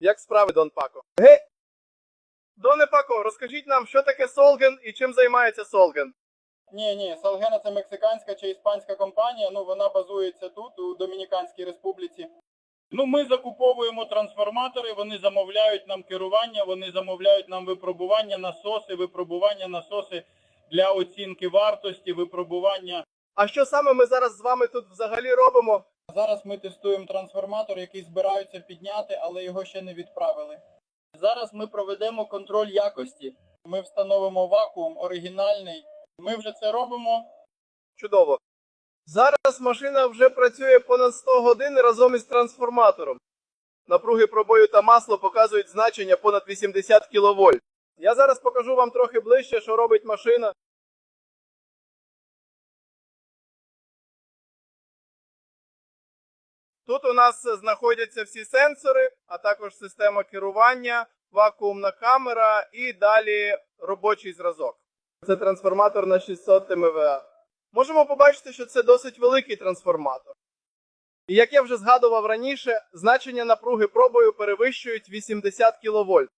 Як справи, Дон Пако? Гей! Доне Пако, розкажіть нам, що таке Солген і чим займається Солген? Ні, ні, Салгена це мексиканська чи іспанська компанія, ну вона базується тут, у Домініканській Республіці. Ну, ми закуповуємо трансформатори, вони замовляють нам керування, вони замовляють нам випробування насоси, випробування насоси для оцінки вартості, випробування. А що саме ми зараз з вами тут взагалі робимо? Зараз ми тестуємо трансформатор, який збираються підняти, але його ще не відправили. Зараз ми проведемо контроль якості. Ми встановимо вакуум оригінальний. Ми вже це робимо. Чудово. Зараз машина вже працює понад 100 годин разом із трансформатором. Напруги пробою та масло показують значення понад 80 кВт. Я зараз покажу вам трохи ближче, що робить машина. Тут у нас знаходяться всі сенсори, а також система керування, вакуумна камера і далі робочий зразок. Це трансформатор на 600 МВА. Можемо побачити, що це досить великий трансформатор. І як я вже згадував раніше, значення напруги пробою перевищують 80 кВт.